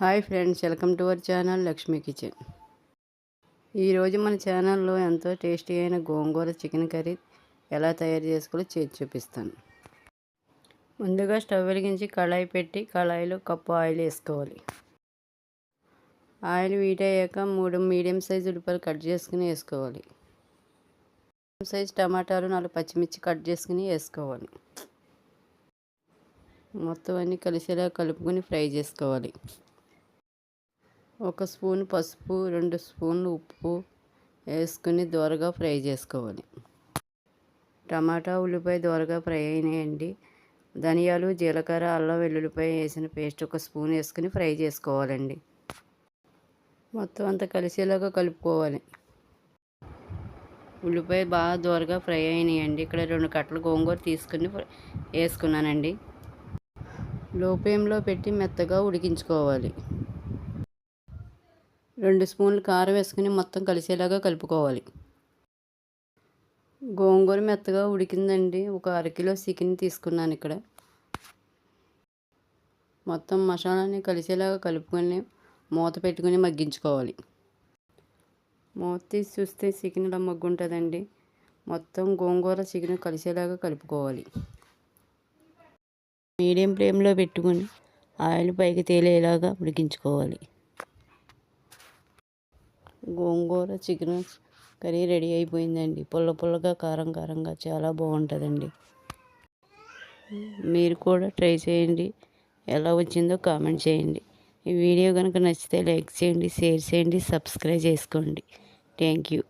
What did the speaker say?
Hi friends welcome to our channel Lakshmi kitchen. ఈరోజు మన ఛానల్లో ఎంతో టేస్టీ అయిన గోంగూర చికెన్ కర్రీ ఎలా తయారు చేసుకోవాలో చేసి చూపిస్తాను. ముందుగా స్టవ్ వెలిగించి కళాయి పెట్టి కళాయిలో కప్పు ఆయిల్ వేసుకోవాలి. ఆయిల్ వీట్ అయ్యాక మూడు మీడియం సైజు ఉల్లిపాయలు కట్ చేసుకుని వేసుకోవాలి. మీడియం సైజ్ టమాటాలు నాలుగు పచ్చిమిర్చి కట్ చేసుకుని వేసుకోవాలి. మొత్తం అన్నీ కలిసేలా కలుపుకొని ఫ్రై చేసుకోవాలి. ఒక స్పూన్ పసుపు రెండు స్పూన్లు ఉప్పు వేసుకుని దోరగా ఫ్రై చేసుకోవాలి. టమాటా ఉల్లిపాయ దోరగా ఫ్రై అయినాయండి. ధనియాలు జీలకర్ర అల్లం వెల్లుల్లిపాయ వేసిన పేస్ట్ ఒక స్పూన్ వేసుకుని ఫ్రై చేసుకోవాలండి. మొత్తం అంతా కలిసేలాగా కలుపుకోవాలి. ఉల్లిపాయ బాగా దోరగా ఫ్రై అయినాయండి. ఇక్కడ రెండు కట్టలు గోంగూర తీసుకుని వేసుకున్నానండి. లో ఫ్లేమ్లో పెట్టి మెత్తగా ఉడికించుకోవాలి. రెండు స్పూన్లు కారం వేసుకుని మొత్తం కలిసేలాగా కలుపుకోవాలి. గోంగూర మెత్తగా ఉడికిందండి. ఒక అరకిలో చికెన్ తీసుకున్నాను ఇక్కడ. మొత్తం మసాలాని కలిసేలాగా కలుపుకొని మూత పెట్టుకుని మగ్గించుకోవాలి. మూత తీసి చూస్తే చికెన్ ఇలా మగ్గుంటుందండి. మొత్తం గోంగూర చికెన్ కలిసేలాగా కలుపుకోవాలి. మీడియం ఫ్లేమ్లో పెట్టుకొని ఆయిల్ పైకి తేలేలాగా ఉడికించుకోవాలి. గోంగూర చికెన్ కర్రీ రెడీ అయిపోయిందండి. పుల్ల పుల్లగా కారం కారంగా చాలా బాగుంటుందండి. మీరు కూడా ట్రై చేయండి. ఎలా వచ్చిందో కామెంట్ చేయండి. ఈ వీడియో కనుక నచ్చితే లైక్ చేయండి షేర్ చేయండి సబ్స్క్రైబ్ చేసుకోండి. Thank you.